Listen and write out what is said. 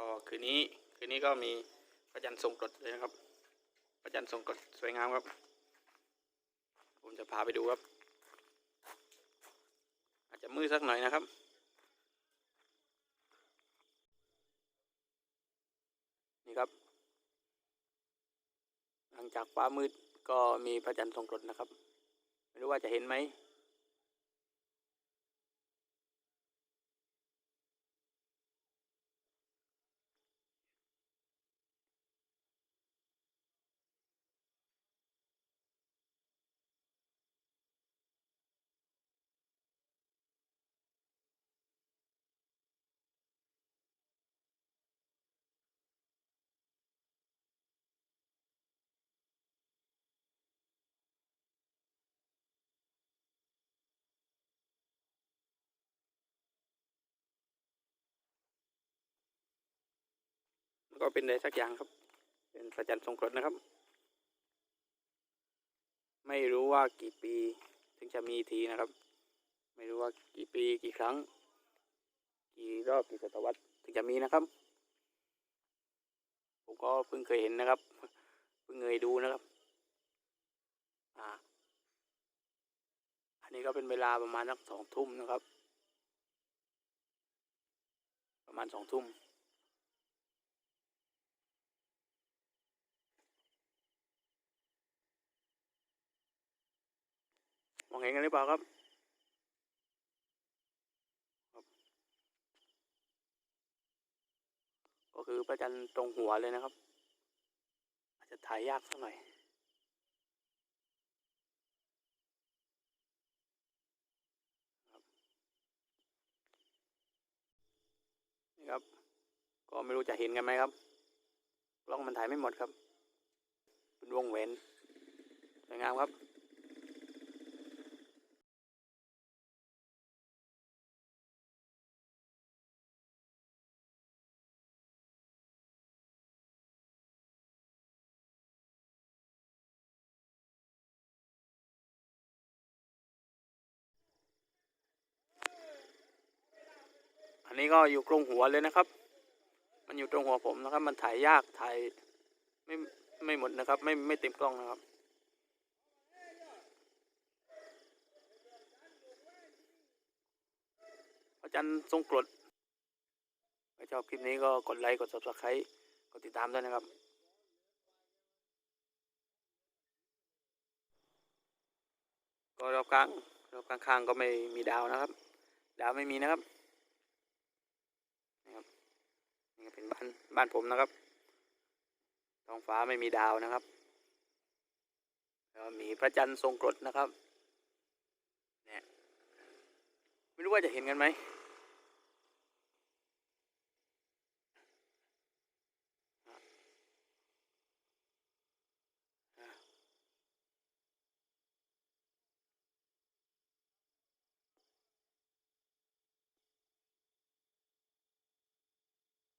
ก็คืนนี้คืนนี้ก็มีพระจันทร์ทรงกรดเลยนะครับ พระจันทร์ทรงกรดสวยงามครับ ผมจะพาไปดูครับ อาจจะมืดสักหน่อยนะครับนี่ครับ หลังจากฟ้ามืดก็มีพระจันทร์ทรงกรดนะครับ ไม่รู้ว่าจะเห็นไหม ก็เป็นอะไรสักอย่างครับ เป็นพระจันทรงกรดนะครับ ไม่รู้ว่ากี่ปีถึงจะมีทีนะครับ ไม่รู้ว่ากี่ปีกี่ครั้ง กี่รอบกี่ศตวรรษถึงจะมีนะครับ ผมก็เพิ่งเคยเห็นนะครับ เพิ่งเคยดูนะครับ อ่า อันนี้ก็เป็นเวลาประมาณสักสองทุ่มนะครับ ประมาณสองทุ่ม มองเห็นกันหรือเปล่าครับก็คือพระจันทร์ตรงหัวเลยนะครับ อาจจะถ่ายยากสักหน่อย นี่ครับ ก็ไม่รู้จะเห็นกันไหมครับกล้องมันถ่ายไม่หมดครับ เป็นวงแหวนสวยงามครับ นี้ก็อยู่ตรงหัวเลยนะครับ มันอยู่ตรงหัวผมนะครับ มันถ่ายยากถ่ายไม่ไม่หมดนะครับ ไม่ไม่เต็มกล้องนะครับพระจันทร์ทรงกรดถ้าชอบคลิปนี้ก็กดไลค์กด subscribe กดติดตามด้วยนะครับก็รอบข้างรอบข้างๆก็ไม่มีดาวนะครับ ดาวไม่มีนะครับ นี่เป็นบ้านบ้านผมนะครับท้องฟ้าไม่มีดาวนะครับแล้วมีพระจันทร์ทรงกรดนะครับเนี่ยไม่รู้ว่าจะเห็นกันไหม